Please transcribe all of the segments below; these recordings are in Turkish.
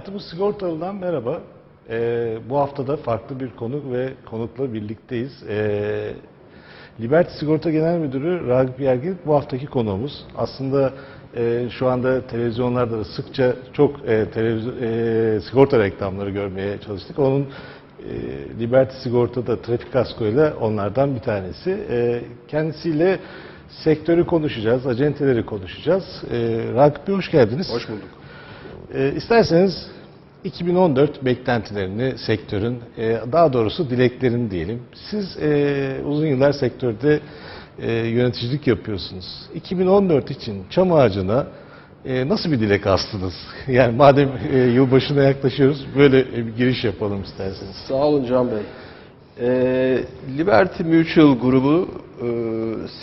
Hayatımız Sigortalı'dan merhaba. Ee, bu hafta da farklı bir konuk ve konukla birlikteyiz. Ee, Liberty Sigorta Genel Müdürü Ragıp Yergin bu haftaki konuğumuz. Aslında e, şu anda televizyonlarda da sıkça çok e, televizyon, e, sigorta reklamları görmeye çalıştık. Onun e, Liberty Sigorta'da trafik kasko ile onlardan bir tanesi. E, kendisiyle sektörü konuşacağız, acenteleri konuşacağız. E, Ragıp Bey hoş geldiniz. Hoş bulduk. E, isterseniz 2014 beklentilerini sektörün, e, daha doğrusu dileklerini diyelim. Siz e, uzun yıllar sektörde e, yöneticilik yapıyorsunuz. 2014 için çam ağacına nasıl bir dilek astınız? Yani madem yılbaşına yaklaşıyoruz, böyle bir giriş yapalım isterseniz. Sağ olun Can Bey. Liberty Mutual grubu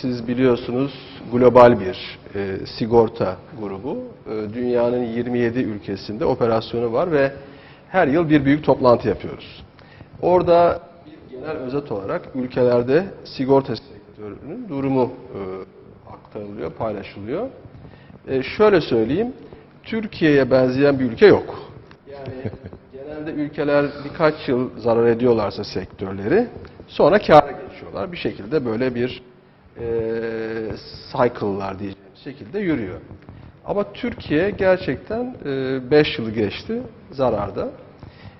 siz biliyorsunuz global bir e, sigorta grubu. E, dünyanın 27 ülkesinde operasyonu var ve her yıl bir büyük toplantı yapıyoruz. Orada bir genel özet olarak ülkelerde sigorta sektörünün durumu e, aktarılıyor, paylaşılıyor. E, şöyle söyleyeyim, Türkiye'ye benzeyen bir ülke yok. Yani genelde ülkeler birkaç yıl zarar ediyorlarsa sektörleri sonra kâra geçiyorlar. Bir şekilde böyle bir e, cycle'lar diyeceğim şekilde yürüyor. Ama Türkiye gerçekten 5 yılı geçti zararda.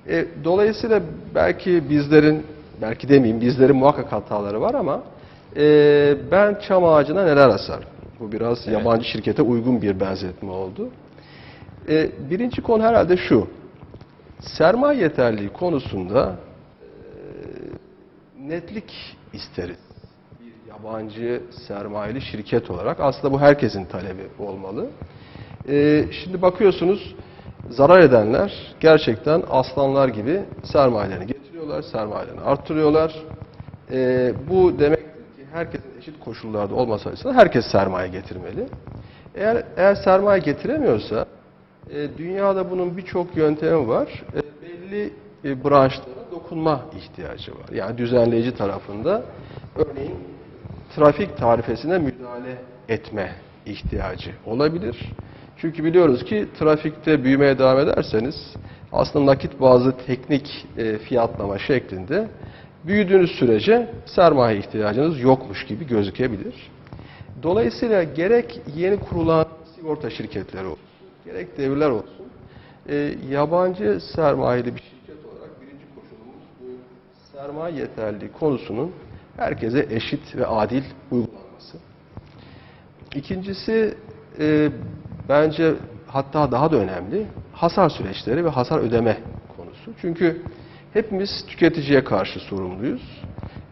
E, dolayısıyla belki bizlerin, belki demeyeyim bizlerin muhakkak hataları var ama e, ben çam ağacına neler asar? Bu biraz yabancı şirkete uygun bir benzetme oldu. E, birinci konu herhalde şu. Sermaye yeterliği konusunda e, netlik isteriz. Yabancı sermayeli şirket olarak aslında bu herkesin talebi olmalı. E, şimdi bakıyorsunuz zarar edenler gerçekten aslanlar gibi sermayelerini getiriyorlar, sermayelerini arttırıyorlar. E, bu demek ki herkesin eşit koşullarda açısından herkes sermaye getirmeli. Eğer eğer sermaye getiremiyorsa e, dünyada bunun birçok yöntemi var. E, belli e, branşlara dokunma ihtiyacı var. Yani düzenleyici tarafında örneğin trafik tarifesine müdahale etme ihtiyacı olabilir. Çünkü biliyoruz ki trafikte büyümeye devam ederseniz aslında nakit bazı teknik e, fiyatlama şeklinde büyüdüğünüz sürece sermaye ihtiyacınız yokmuş gibi gözükebilir. Dolayısıyla gerek yeni kurulan sigorta şirketleri olsun, gerek devler olsun, e, yabancı sermayeli bir şirket olarak birinci koşulumuz bu sermaye yeterliliği konusunun herkese eşit ve adil uygulanması. İkincisi e, bence hatta daha da önemli hasar süreçleri ve hasar ödeme konusu. Çünkü hepimiz tüketiciye karşı sorumluyuz.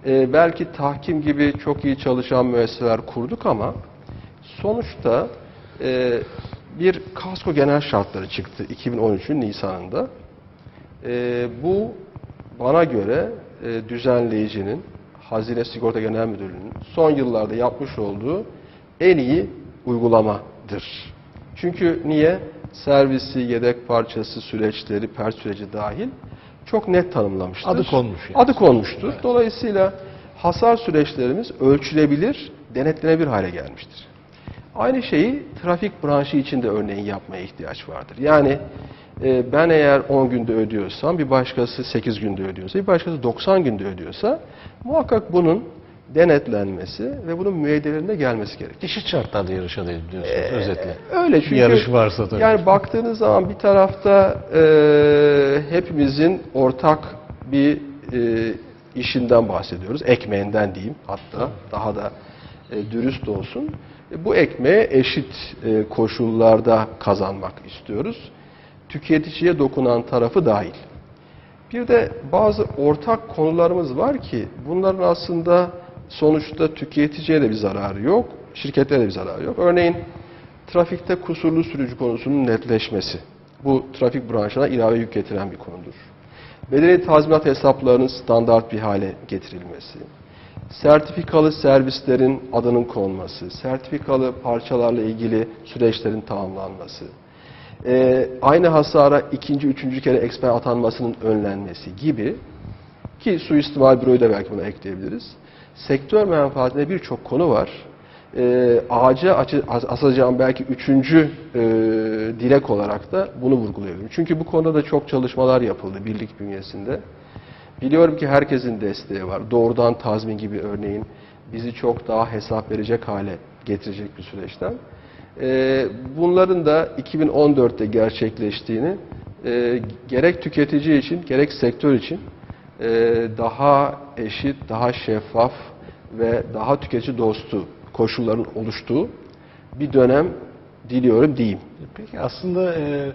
E, belki tahkim gibi çok iyi çalışan müesseseler kurduk ama sonuçta e, bir kasko genel şartları çıktı 2013'ün Nisan'ında. E, bu bana göre e, düzenleyicinin, Hazine Sigorta Genel Müdürlüğü'nün son yıllarda yapmış olduğu en iyi uygulamadır. Çünkü niye? Servisi, yedek parçası, süreçleri, per süreci dahil çok net tanımlamıştır. Adı konmuş yani. Adı konmuştur. Dolayısıyla hasar süreçlerimiz ölçülebilir, denetlenebilir hale gelmiştir. Aynı şeyi trafik branşı için de örneğin yapmaya ihtiyaç vardır. Yani e, ben eğer 10 günde ödüyorsam, bir başkası 8 günde ödüyorsa, bir başkası 90 günde ödüyorsa muhakkak bunun denetlenmesi ve bunun müeyyidelerine gelmesi gerekir. Eşit şartlarda yarışalım diyorsunuz özetle. Öyle çünkü yarış varsa tabii. Yani baktığınız zaman bir tarafta e, hepimizin ortak bir e, işinden bahsediyoruz. Ekmeğinden diyeyim hatta daha da e, dürüst olsun. E, bu ekmeği eşit e, koşullarda kazanmak istiyoruz. Tüketiciye dokunan tarafı dahil. Bir de bazı ortak konularımız var ki bunların aslında sonuçta tüketiciye de bir zararı yok, şirketlere de bir zararı yok. Örneğin trafikte kusurlu sürücü konusunun netleşmesi. Bu trafik branşına ilave yük getiren bir konudur. Bedeli tazminat hesaplarının standart bir hale getirilmesi. Sertifikalı servislerin adının konması, sertifikalı parçalarla ilgili süreçlerin tamamlanması, e, aynı hasara ikinci, üçüncü kere eksper atanmasının önlenmesi gibi ki suistimal büroyu da belki buna ekleyebiliriz. Sektör menfaatinde birçok konu var. e, ağaca asacağım belki üçüncü e, direk olarak da bunu vurgulayabilirim. Çünkü bu konuda da çok çalışmalar yapıldı birlik bünyesinde. Biliyorum ki herkesin desteği var. Doğrudan tazmin gibi örneğin bizi çok daha hesap verecek hale getirecek bir süreçten. E, bunların da 2014'te gerçekleştiğini e, gerek tüketici için gerek sektör için e, daha eşit, daha şeffaf ve daha tüketici dostu koşulların oluştuğu bir dönem diliyorum diyeyim. Peki aslında e,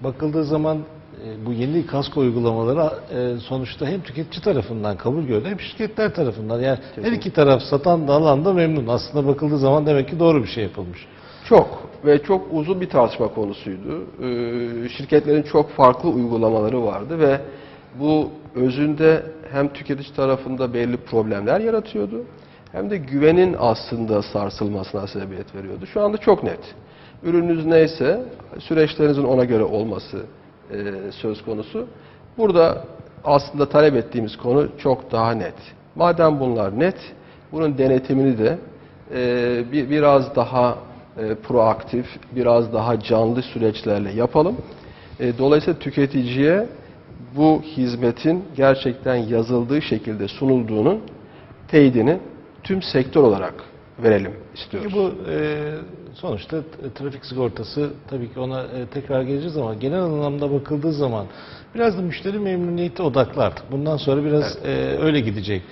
bakıldığı zaman e, bu yeni kasko uygulamaları e, sonuçta hem tüketici tarafından kabul gördü hem şirketler tarafından. Yani her iki taraf satan da alan da memnun. Aslında bakıldığı zaman demek ki doğru bir şey yapılmış. Çok ve çok uzun bir tartışma konusuydu. Ee, şirketlerin çok farklı uygulamaları vardı ve bu özünde hem tüketici tarafında belli problemler yaratıyordu hem de güvenin aslında sarsılmasına sebebiyet veriyordu. Şu anda çok net. Ürününüz neyse süreçlerinizin ona göre olması e, söz konusu. Burada aslında talep ettiğimiz konu çok daha net. Madem bunlar net, bunun denetimini de e, bir, biraz daha e, proaktif, biraz daha canlı süreçlerle yapalım. E, dolayısıyla tüketiciye bu hizmetin gerçekten yazıldığı şekilde sunulduğunun teyidini tüm sektör olarak verelim istiyoruz. Bu e, sonuçta trafik sigortası tabii ki ona e, tekrar geleceğiz ama genel anlamda bakıldığı zaman biraz da müşteri memnuniyeti odaklı artık. Bundan sonra biraz e, öyle gidecek.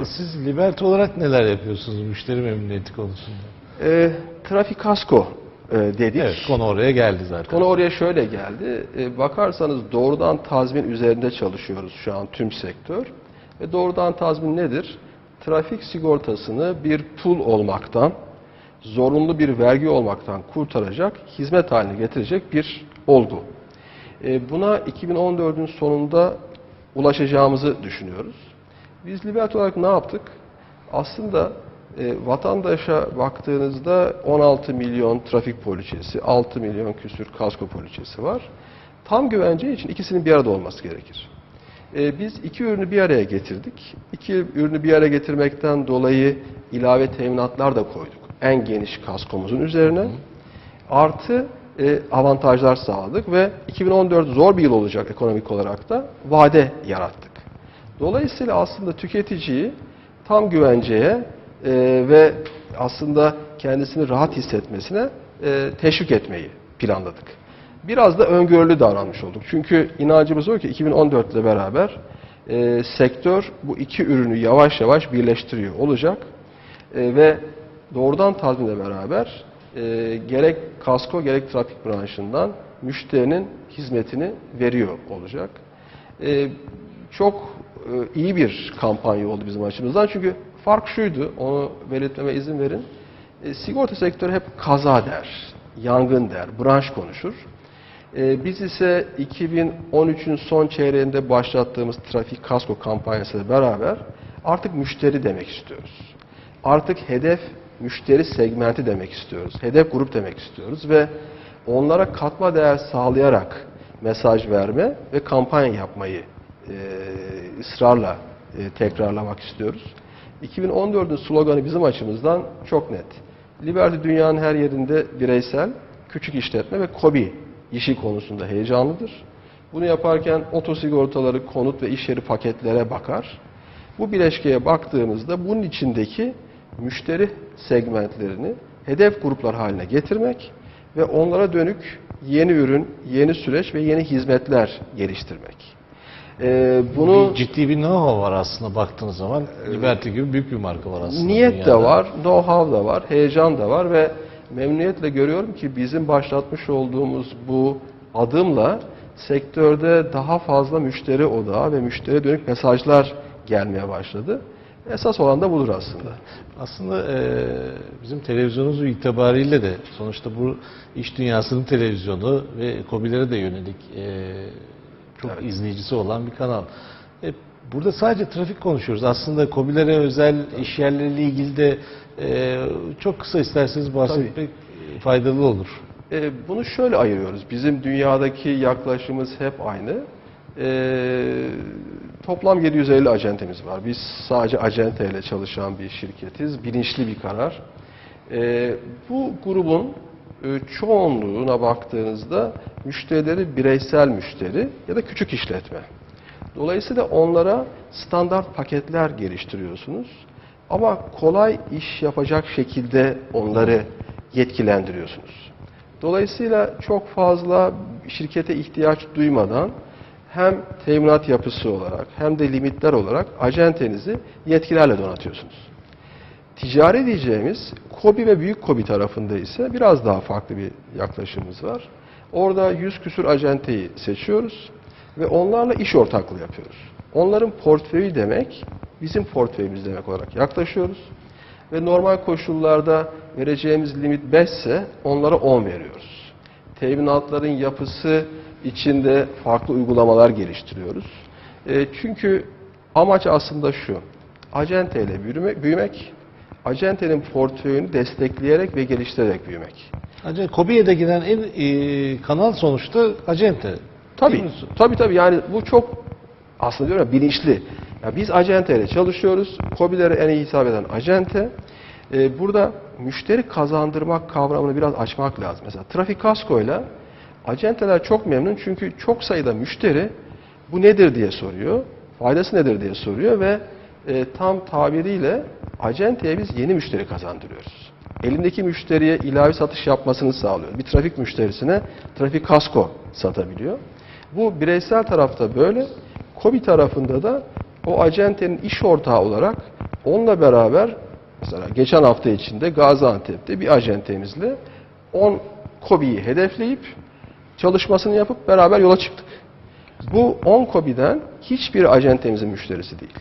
E, siz Liberty olarak neler yapıyorsunuz müşteri memnuniyeti konusunda? E, trafik kasko e, dedik. Evet konu oraya geldi zaten. Konu oraya şöyle geldi. E, bakarsanız doğrudan tazmin üzerinde çalışıyoruz şu an tüm sektör. Ve doğrudan tazmin nedir? Trafik sigortasını bir pul olmaktan, zorunlu bir vergi olmaktan kurtaracak, hizmet haline getirecek bir olgu. E, buna 2014'ün sonunda ulaşacağımızı düşünüyoruz. Biz Liberty olarak ne yaptık? Aslında e, vatandaşa baktığınızda 16 milyon trafik poliçesi, 6 milyon küsür kasko poliçesi var. Tam güvence için ikisinin bir arada olması gerekir. E, biz iki ürünü bir araya getirdik. İki ürünü bir araya getirmekten dolayı ilave teminatlar da koyduk. En geniş kaskomuzun üzerine. Artı e, avantajlar sağladık ve 2014 zor bir yıl olacak ekonomik olarak da vade yarattık. Dolayısıyla aslında tüketiciyi tam güvenceye e, ve aslında kendisini rahat hissetmesine e, teşvik etmeyi planladık. Biraz da öngörülü davranmış olduk. Çünkü inancımız o ki 2014 ile beraber e, sektör bu iki ürünü yavaş yavaş birleştiriyor olacak E, ve doğrudan tazminle beraber e, gerek kasko gerek trafik branşından müşterinin hizmetini veriyor olacak. E, çok e, iyi bir kampanya oldu bizim açımızdan. Çünkü fark şuydu, onu belirtmeme izin verin. E, sigorta sektörü hep kaza der, yangın der, branş konuşur. E, biz ise 2013'ün son çeyreğinde başlattığımız trafik kasko kampanyasıyla beraber artık müşteri demek istiyoruz. Artık hedef müşteri segmenti demek istiyoruz. Hedef grup demek istiyoruz ve onlara katma değer sağlayarak mesaj verme ve kampanya yapmayı e, ısrarla e, tekrarlamak istiyoruz. 2014'ün sloganı bizim açımızdan çok net. Liberty dünyanın her yerinde bireysel, küçük işletme ve KOBİ işi konusunda heyecanlıdır. Bunu yaparken otosigortaları, konut ve iş yeri paketlere bakar. Bu bileşkeye baktığımızda bunun içindeki müşteri segmentlerini hedef gruplar haline getirmek ve onlara dönük yeni ürün, yeni süreç ve yeni hizmetler geliştirmek. Ee, bunu Bir ciddi bir know-how var aslında baktığınız zaman. Liberty gibi büyük bir marka var aslında. Niyet de var, know-how da var, heyecan da var ve memnuniyetle görüyorum ki bizim başlatmış olduğumuz bu adımla sektörde daha fazla müşteri odağı ve müşteriye dönük mesajlar gelmeye başladı. Esas olan da budur aslında. Aslında e, bizim televizyonumuz itibariyle de sonuçta bu iş dünyasının televizyonu ve kobilere de yönelik e, çok Evet. izleyicisi olan bir kanal. E, burada sadece trafik konuşuyoruz. Aslında kobilere özel iş yerleriyle ilgili de e, çok kısa isterseniz bahsetmek faydalı olur. E, bunu şöyle ayırıyoruz. Bizim dünyadaki yaklaşımımız hep aynı. E, toplam 750 acentemiz var. Biz sadece acenteyle çalışan bir şirketiz. Bilinçli bir karar. E, bu grubun çoğunluğuna baktığınızda müşterileri bireysel müşteri ya da küçük işletme. Dolayısıyla onlara standart paketler geliştiriyorsunuz. Ama kolay iş yapacak şekilde onları yetkilendiriyorsunuz. Dolayısıyla çok fazla şirkete ihtiyaç duymadan hem teminat yapısı olarak hem de limitler olarak acentenizi yetkilerle donatıyorsunuz. Ticari diyeceğimiz KOBİ ve büyük KOBİ tarafında ise biraz daha farklı bir yaklaşımımız var. Orada 100 küsür acenteyi seçiyoruz ve onlarla iş ortaklığı yapıyoruz. Onların portföyü demek, bizim portföyümüz demek olarak yaklaşıyoruz. Ve normal koşullarda vereceğimiz limit 5 ise onlara 10 veriyoruz. Teminatların yapısı içinde farklı uygulamalar geliştiriyoruz. E, çünkü amaç aslında şu, acenteyle büyümek, büyümek acentenin portföyünü destekleyerek ve geliştirerek büyümek. Acente, Kobi'ye giden en e, kanal sonuçta acente. Tabii, tabii tabii yani bu çok aslında diyorum ya bilinçli. Ya biz acenteyle çalışıyoruz. Kobilere en iyi hitap eden acente. Ee, burada müşteri kazandırmak kavramını biraz açmak lazım. Mesela trafik kaskoyla acenteler çok memnun çünkü çok sayıda müşteri bu nedir diye soruyor. Faydası nedir diye soruyor ve e, tam tabiriyle acenteye biz yeni müşteri kazandırıyoruz. Elindeki müşteriye ilave satış yapmasını sağlıyor. Bir trafik müşterisine trafik kasko satabiliyor. Bu bireysel tarafta böyle. KOBİ tarafında da o acentenin iş ortağı olarak onunla beraber mesela geçen hafta içinde Gaziantep'te bir acentemizle 10 KOBİ'yi hedefleyip çalışmasını yapıp beraber yola çıktık. Bu 10 KOBİ'den hiçbir acentemizin müşterisi değil.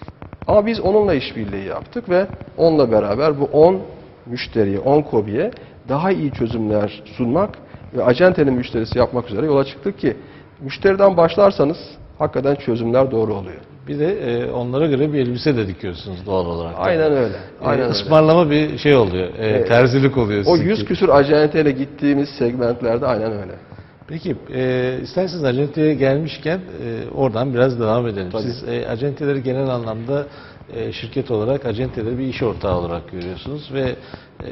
Ama biz onunla işbirliği yaptık ve onunla beraber bu 10 müşteriye, 10 KOBİ'ye daha iyi çözümler sunmak ve acentenin müşterisi yapmak üzere yola çıktık ki müşteriden başlarsanız hakikaten çözümler doğru oluyor. Bir de e, onlara göre bir elbise de dikiyorsunuz doğal olarak. Aynen öyle. E, Aynen öyle. ısmarlama bir şey oluyor. e, terzilik oluyor. O. 100 küsür acenteyle gittiğimiz segmentlerde aynen öyle. Peki e, isterseniz acenteye gelmişken e, oradan biraz devam edelim. Tabii. Siz e, acenteleri genel anlamda e, şirket olarak acenteleri bir iş ortağı olarak görüyorsunuz ve e,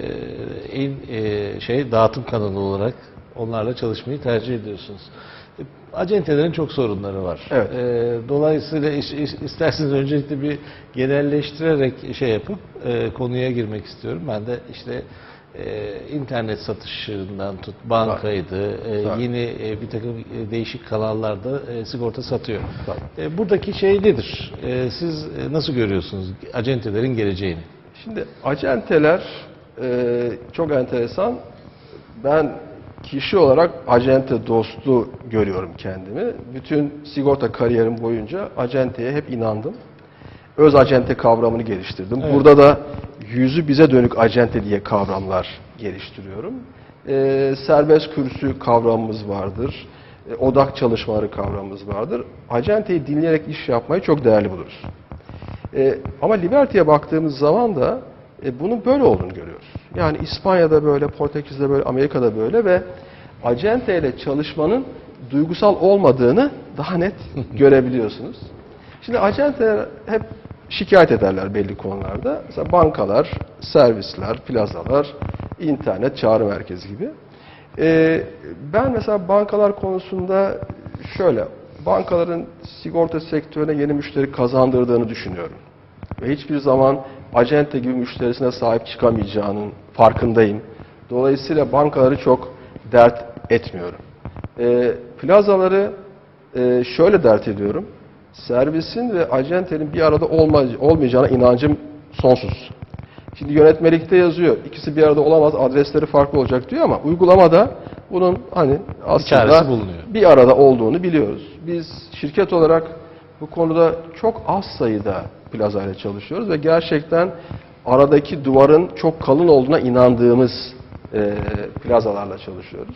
en e, şey dağıtım kanalı olarak onlarla çalışmayı tercih ediyorsunuz. E, Acentelerin çok sorunları var. Evet. E, dolayısıyla iş- iş- isterseniz öncelikle bir genelleştirerek şey yapıp e, konuya girmek istiyorum. Ben de işte e, internet satışından tut bankaydı, e, Tabii. yeni e, bir takım e, değişik kanallarda e, sigorta satıyor. Tabii. E, buradaki şey nedir? E, siz e, nasıl görüyorsunuz acentelerin geleceğini? Şimdi acenteler e, çok enteresan. Ben kişi olarak acente dostu görüyorum kendimi. Bütün sigorta kariyerim boyunca acenteye hep inandım. Öz acente kavramını geliştirdim. Evet. Burada da yüzü bize dönük acente diye kavramlar geliştiriyorum. E, serbest kürsü kavramımız vardır. E, odak çalışmaları kavramımız vardır. Acenteyi dinleyerek iş yapmayı çok değerli buluruz. E, ama Liberty'ye baktığımız zaman da e, bunun böyle olduğunu görüyoruz. Yani İspanya'da böyle, Portekiz'de böyle, Amerika'da böyle ve acente ile çalışmanın duygusal olmadığını daha net görebiliyorsunuz. Şimdi acenteler hep şikayet ederler belli konularda. Mesela bankalar, servisler, plazalar, internet, çağrı merkezi gibi. E, ben mesela bankalar konusunda şöyle, bankaların sigorta sektörüne yeni müşteri kazandırdığını düşünüyorum. Ve hiçbir zaman acente gibi müşterisine sahip çıkamayacağının farkındayım. Dolayısıyla bankaları çok dert etmiyorum. E, plazaları e, şöyle dert ediyorum. Servisin ve acentenin bir arada olma- olmayacağına inancım sonsuz. Şimdi yönetmelikte yazıyor. İkisi bir arada olamaz, adresleri farklı olacak diyor ama uygulamada bunun hani aslında bir arada olduğunu biliyoruz. Biz şirket olarak bu konuda çok az sayıda plaza ile çalışıyoruz ve gerçekten aradaki duvarın çok kalın olduğuna inandığımız e, plazalarla çalışıyoruz.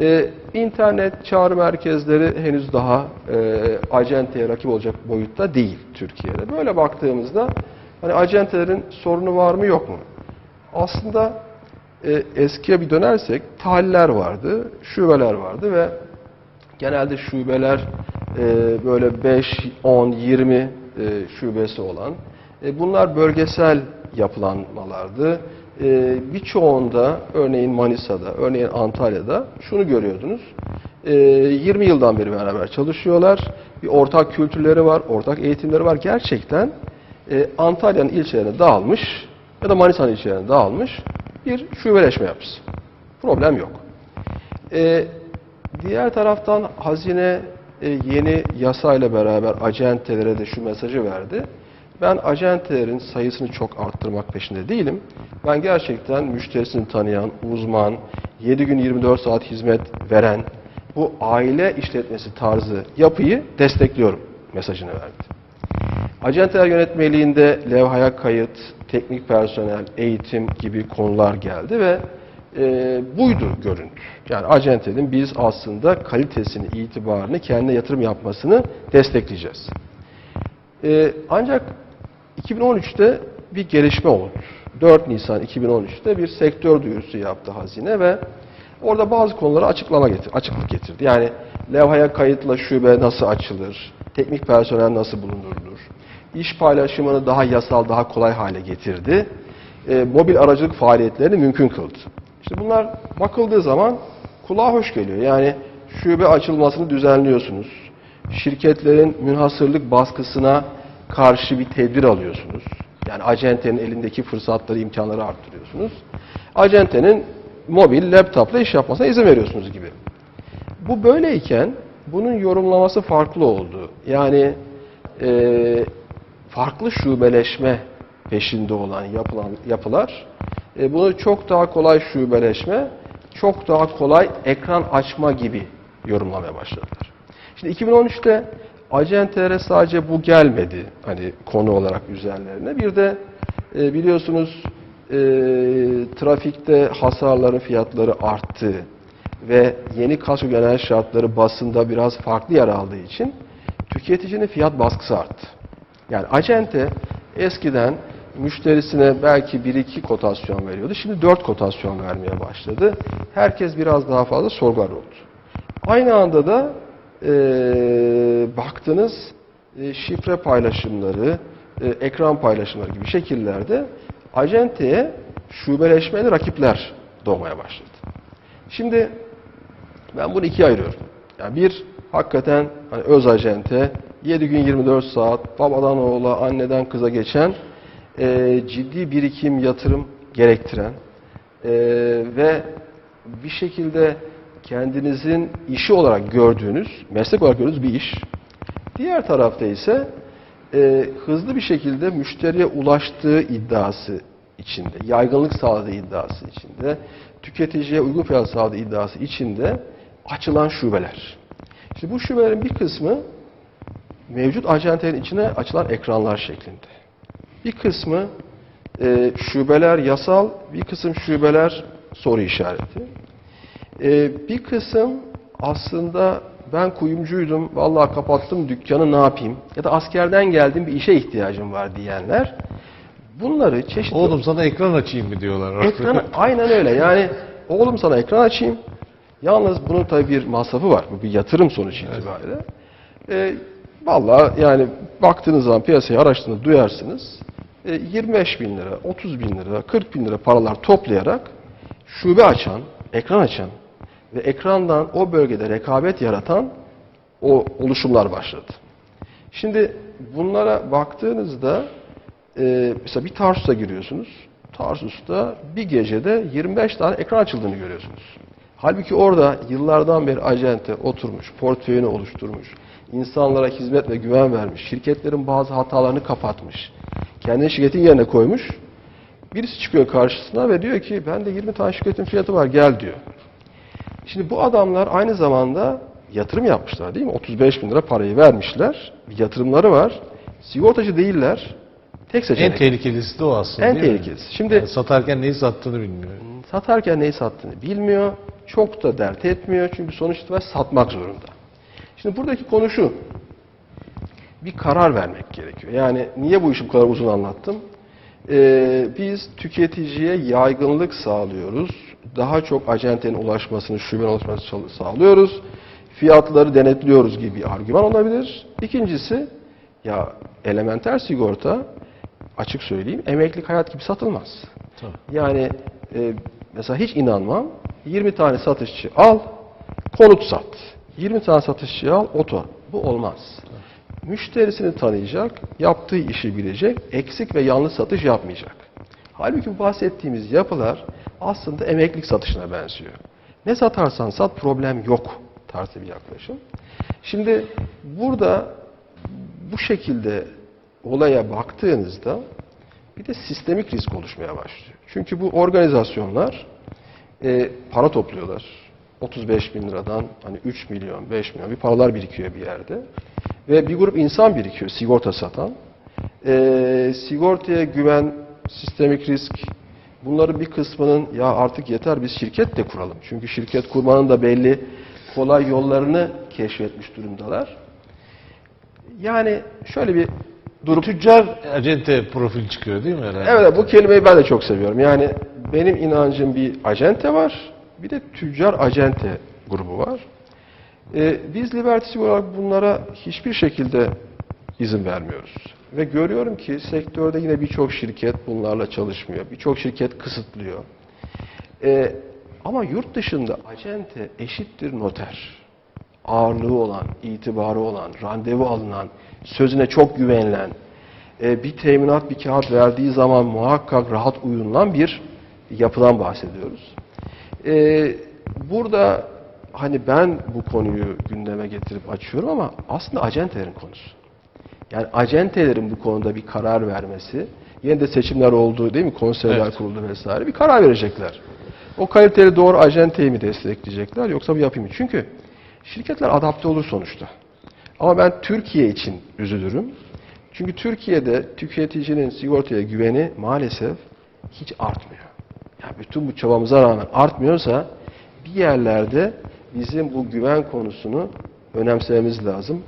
E, internet çağrı merkezleri henüz daha e, acenteye rakip olacak boyutta değil Türkiye'de. Böyle baktığımızda hani acentelerin sorunu var mı yok mu? Aslında e, eskiye bir dönersek tahaller vardı, şubeler vardı ve genelde şubeler e, böyle 5, 10, 20 e, şubesi olan. E, bunlar bölgesel yapılanmalardı. E, birçoğunda örneğin Manisa'da, örneğin Antalya'da şunu görüyordunuz. E, 20 yıldan beri beraber çalışıyorlar. Bir ortak kültürleri var, ortak eğitimleri var. Gerçekten e, Antalya'nın ilçelerine dağılmış ya da Manisa'nın ilçelerine dağılmış bir şubeleşme yapısı. Problem yok. E, diğer taraftan hazine e, yeni yasayla beraber acentelere de şu mesajı verdi. Ben acentelerin sayısını çok arttırmak peşinde değilim. Ben gerçekten müşterisini tanıyan, uzman, 7 gün 24 saat hizmet veren bu aile işletmesi tarzı yapıyı destekliyorum mesajını verdi. Acenteler yönetmeliğinde levhaya kayıt, teknik personel, eğitim gibi konular geldi ve e, buydu görüntü. Yani acentenin biz aslında kalitesini, itibarını, kendine yatırım yapmasını destekleyeceğiz. E, ancak 2013'te bir gelişme oldu. 4 Nisan 2013'te bir sektör duyurusu yaptı hazine ve orada bazı konulara açıklama getir, açıklık getirdi. Yani levhaya kayıtla şube nasıl açılır, teknik personel nasıl bulundurulur, iş paylaşımını daha yasal, daha kolay hale getirdi. E, mobil aracılık faaliyetlerini mümkün kıldı. İşte bunlar bakıldığı zaman kulağa hoş geliyor. Yani şube açılmasını düzenliyorsunuz. Şirketlerin münhasırlık baskısına karşı bir tedbir alıyorsunuz. Yani acentenin elindeki fırsatları, imkanları arttırıyorsunuz. Acentenin mobil, laptopla iş yapmasına izin veriyorsunuz gibi. Bu böyleyken bunun yorumlaması farklı oldu. Yani e, farklı şubeleşme peşinde olan yapılan yapılar e, bunu çok daha kolay şubeleşme, çok daha kolay ekran açma gibi yorumlamaya başladılar. Şimdi 2013'te acentelere sadece bu gelmedi hani konu olarak üzerlerine. Bir de e, biliyorsunuz e, trafikte hasarların fiyatları arttı ve yeni kasko genel şartları basında biraz farklı yer aldığı için tüketicinin fiyat baskısı arttı. Yani acente eskiden müşterisine belki 1-2 kotasyon veriyordu. Şimdi 4 kotasyon vermeye başladı. Herkes biraz daha fazla sorgular oldu. Aynı anda da e, baktınız e, şifre paylaşımları, e, ekran paylaşımları gibi şekillerde acenteye şubeleşmeli rakipler doğmaya başladı. Şimdi ben bunu ikiye ayırıyorum. Yani bir hakikaten hani öz acente 7 gün 24 saat babadan oğula, anneden kıza geçen e, ciddi birikim, yatırım gerektiren e, ve bir şekilde kendinizin işi olarak gördüğünüz, meslek olarak gördüğünüz bir iş. Diğer tarafta ise e, hızlı bir şekilde müşteriye ulaştığı iddiası içinde, yaygınlık sağladığı iddiası içinde, tüketiciye uygun fiyat sağladığı iddiası içinde açılan şubeler. İşte bu şubelerin bir kısmı mevcut acentelerin içine açılan ekranlar şeklinde. Bir kısmı e, şubeler yasal, bir kısım şubeler soru işareti. E, bir kısım aslında ben kuyumcuydum, vallahi kapattım dükkanı ne yapayım? Ya da askerden geldim bir işe ihtiyacım var diyenler. Bunları çeşitli... Oğlum sana ekran açayım mı diyorlar. Ekranı aynen öyle. Yani oğlum sana ekran açayım. Yalnız bunun tabii bir masrafı var. Bu bir yatırım sonuç itibariyle. E, vallahi yani baktığınız zaman piyasayı araştırdığınızda duyarsınız. E, 25 bin lira, 30 bin lira, 40 bin lira paralar toplayarak şube açan, ekran açan ve ekrandan o bölgede rekabet yaratan o oluşumlar başladı. Şimdi bunlara baktığınızda e, mesela bir Tarsus'a giriyorsunuz. Tarsus'ta bir gecede 25 tane ekran açıldığını görüyorsunuz. Halbuki orada yıllardan beri acente oturmuş, portföyünü oluşturmuş, insanlara hizmet ve güven vermiş, şirketlerin bazı hatalarını kapatmış, kendini şirketin yerine koymuş. Birisi çıkıyor karşısına ve diyor ki bende 20 tane şirketin fiyatı var gel diyor. Şimdi bu adamlar aynı zamanda yatırım yapmışlar değil mi? 35 bin lira parayı vermişler. Bir yatırımları var. Sigortacı değiller. Tek seçenek. En tehlikelisi de o aslında En değil mi? tehlikelisi. Şimdi Yani satarken neyi sattığını bilmiyor. satarken neyi sattığını bilmiyor. Çok da dert etmiyor. Çünkü sonuç itibariyle satmak zorunda. Şimdi buradaki konu şu. Bir karar vermek gerekiyor. Yani niye bu işi bu kadar uzun anlattım? Ee, biz tüketiciye yaygınlık sağlıyoruz. Daha çok acentenin ulaşmasını, şubenin ulaşmasını sağlıyoruz. Fiyatları denetliyoruz gibi bir argüman olabilir. İkincisi, ya elementer sigorta açık söyleyeyim emeklilik hayat gibi satılmaz. Tabii. Yani e, mesela hiç inanmam 20 tane satışçı al, konut sat. 20 tane satışçı al, oto. Bu olmaz. Müşterisini tanıyacak, yaptığı işi bilecek, eksik ve yanlış satış yapmayacak. Halbuki bu bahsettiğimiz yapılar aslında emeklilik satışına benziyor. Ne satarsan sat problem yok tarzı bir yaklaşım. Şimdi burada bu şekilde olaya baktığınızda bir de sistemik risk oluşmaya başlıyor. Çünkü bu organizasyonlar e, para topluyorlar. 35 bin liradan hani 3 milyon, 5 milyon bir paralar birikiyor bir yerde. Ve bir grup insan birikiyor sigorta satan. E, sigortaya güven, sistemik risk bunların bir kısmının ya artık yeter biz şirket de kuralım. Çünkü şirket kurmanın da belli kolay yollarını keşfetmiş durumdalar. Yani şöyle bir durup Tüccar acente profil çıkıyor değil mi herhalde? Evet bu kelimeyi ben de çok seviyorum. Yani benim inancım bir acente var, bir de tüccar acente grubu var. Ee, biz Liberty olarak bunlara hiçbir şekilde izin vermiyoruz. Ve görüyorum ki sektörde yine birçok şirket bunlarla çalışmıyor. Birçok şirket kısıtlıyor. Ee, ama yurt dışında acente eşittir noter. Ağırlığı olan, itibarı olan, randevu alınan, sözüne çok güvenilen, e, bir teminat bir kağıt verdiği zaman muhakkak rahat uyulan bir yapıdan bahsediyoruz. E, burada hani ben bu konuyu gündeme getirip açıyorum ama aslında acentelerin konusu. Yani acentelerin bu konuda bir karar vermesi, yine de seçimler oldu değil mi? Konseyler Evet. kuruldu vesaire. Bir karar verecekler. O kaliteli doğru acenteyi mi destekleyecekler yoksa bu yapayım mı? Çünkü şirketler adapte olur sonuçta. Ama ben Türkiye için üzülürüm. Çünkü Türkiye'de tüketicinin sigortaya güveni maalesef hiç artmıyor. Ya bütün bu çabamıza rağmen artmıyorsa bir yerlerde bizim bu güven konusunu önemsememiz lazım.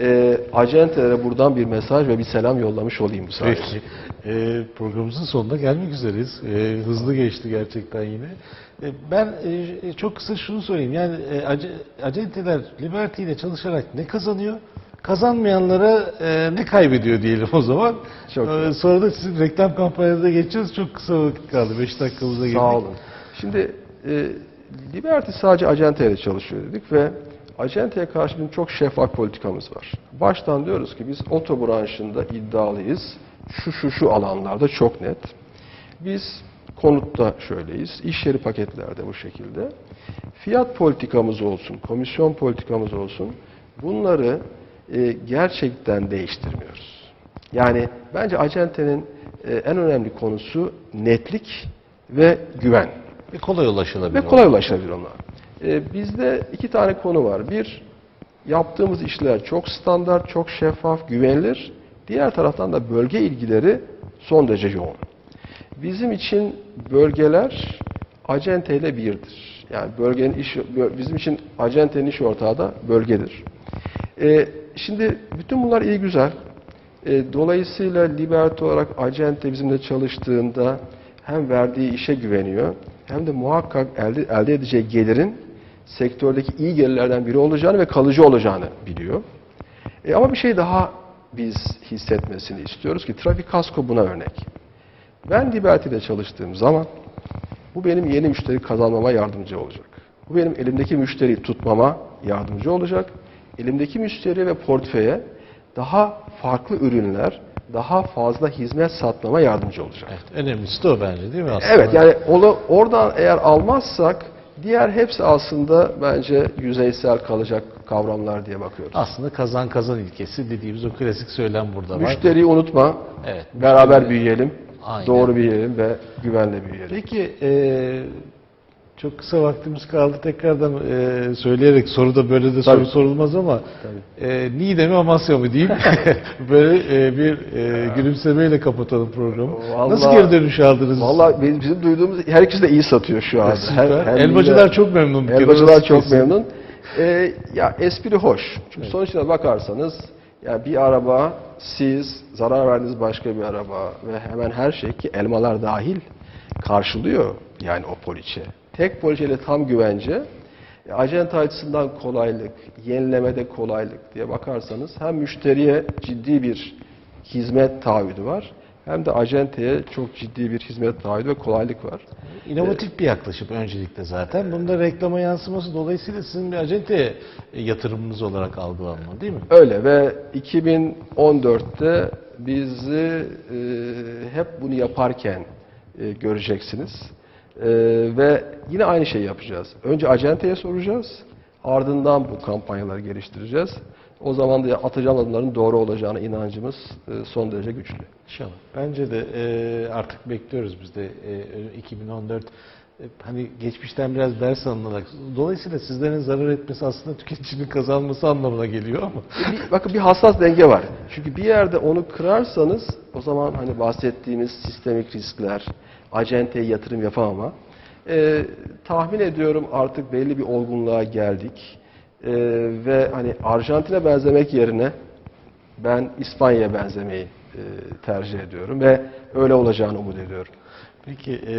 Ee, acentelere buradan bir mesaj ve bir selam yollamış olayım bu sayede. Peki. Ee, programımızın sonuna gelmek üzereyiz. Ee, hızlı geçti gerçekten yine. Ee, ben e, çok kısa şunu söyleyeyim. Yani e, ace- acenteler Liberty ile çalışarak ne kazanıyor? Kazanmayanlara e, ne kaybediyor diyelim o zaman. Çok Ee, sonra da sizin reklam kampanyanıza geçeceğiz. Çok kısa vakit kaldı. 5 dakikamıza girdik. Sağ olun. Şimdi e, Liberty sadece acenteyle çalışıyor dedik ve acenteye karşı bizim çok şeffaf politikamız var. Baştan diyoruz ki biz oto branşında iddialıyız. Şu şu şu alanlarda çok net. Biz konutta şöyleyiz. İş yeri paketlerde bu şekilde. Fiyat politikamız olsun, komisyon politikamız olsun. Bunları e, gerçekten değiştirmiyoruz. Yani bence acentenin e, en önemli konusu netlik ve güven. Ve kolay ulaşılabilir. Ve kolay ulaşılabilir ona. E, bizde iki tane konu var. Bir, yaptığımız işler çok standart, çok şeffaf, güvenilir. Diğer taraftan da bölge ilgileri son derece yoğun. Bizim için bölgeler acenteyle birdir. Yani bölgenin iş, bizim için acentenin iş ortağı da bölgedir. E, şimdi bütün bunlar iyi güzel. E, dolayısıyla Liberty olarak acente bizimle çalıştığında hem verdiği işe güveniyor hem de muhakkak elde, elde edeceği gelirin sektördeki iyi gelirlerden biri olacağını ve kalıcı olacağını biliyor. E, ama bir şey daha biz hissetmesini istiyoruz ki trafik kasko buna örnek. Ben Liberty'de çalıştığım zaman bu benim yeni müşteri kazanmama yardımcı olacak. Bu benim elimdeki müşteriyi tutmama yardımcı olacak. Elimdeki müşteri ve portföye daha farklı ürünler, daha fazla hizmet satmama yardımcı olacak. Evet, önemlisi de o bence değil mi aslında? Evet yani onu oradan eğer almazsak diğer hepsi aslında bence yüzeysel kalacak kavramlar diye bakıyoruz. Aslında kazan kazan ilkesi dediğimiz o klasik söylem burada var. Müşteriyi unutma, Evet. beraber büyüyelim, Aynen. doğru büyüyelim ve güvenle büyüyelim. Peki e, çok kısa vaktimiz kaldı. Tekrardan e, söyleyerek soru da böyle de soru Tabii. sorulmaz ama e, Niğde mi Amasya mı diyeyim. böyle e, bir e, gülümsemeyle kapatalım programı. Vallahi- Nasıl geri dönüş aldınız? Vallahi bizim, duyduğumuz herkes de iyi satıyor şu anda. Süper. Her- her Elbacılar Niğde- çok memnun. Elbacılar çok kesin. memnun. Ee, ya espri hoş. Çünkü sonuçta bakarsanız ya bir araba siz zarar verdiğiniz başka bir araba ve hemen her şey ki elmalar dahil karşılıyor yani o poliçe. Tek poliçeyle tam güvence e, acente açısından kolaylık, yenilemede kolaylık diye bakarsanız hem müşteriye ciddi bir hizmet taahhüdü var hem de acenteye çok ciddi bir hizmet dahil ve kolaylık var. İnovatif bir yaklaşım öncelikle zaten. Bunda reklama yansıması dolayısıyla sizin bir acente yatırımınız olarak algılanmalı değil mi? Öyle ve 2014'te bizi e, hep bunu yaparken e, göreceksiniz. E, ve yine aynı şeyi yapacağız. Önce acenteye soracağız. Ardından bu kampanyaları geliştireceğiz. O zaman da atacağım adımların doğru olacağına inancımız e, son derece güçlü. İnşallah. Bence de e, artık bekliyoruz biz de e, 2014 e, hani geçmişten biraz ders alınarak. Dolayısıyla sizlerin zarar etmesi aslında tüketicinin kazanması anlamına geliyor ama. Bir, bakın bir hassas denge var. Çünkü bir yerde onu kırarsanız o zaman hani bahsettiğimiz sistemik riskler, acenteye yatırım yapamama. Ee, tahmin ediyorum artık belli bir olgunluğa geldik. Ee, ve hani Arjantin'e benzemek yerine ben İspanya'ya benzemeyi e, tercih ediyorum ve öyle olacağını umut ediyorum. Peki e,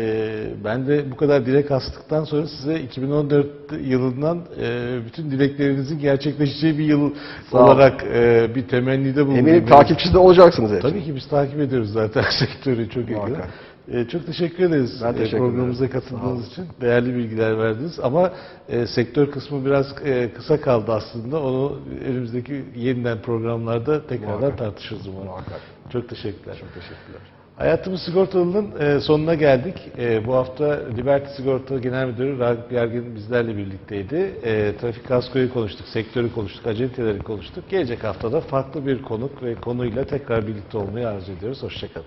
ben de bu kadar dilek astıktan sonra size 2014 yılından e, bütün dileklerinizin gerçekleşeceği bir yıl Sağ ol. olarak e, bir temennide bulunayım. Eminim takipçi de olacaksınız hepsinin. Tabii ki biz takip ediyoruz zaten sektörü çok yakından. Muhakkak. E, çok teşekkür ederiz Ben e, teşekkür programımıza ederim. katıldığınız için. Değerli bilgiler verdiniz ama e, sektör kısmı biraz e, kısa kaldı aslında. Onu önümüzdeki yeniden programlarda tekrardan Muhakkak. tartışırız umarım. Muhakkak. Çok teşekkürler. Çok teşekkürler. Hayatımız Sigortalı'nın e, sonuna geldik. E, bu hafta Liberty Sigorta Genel Müdürü Ragıp Yergin bizlerle birlikteydi. Trafik kaskoyu konuştuk, sektörü konuştuk, acenteleri konuştuk. Gelecek haftada farklı bir konuk ve konuyla tekrar birlikte olmayı arzu ediyoruz. Hoşçakalın.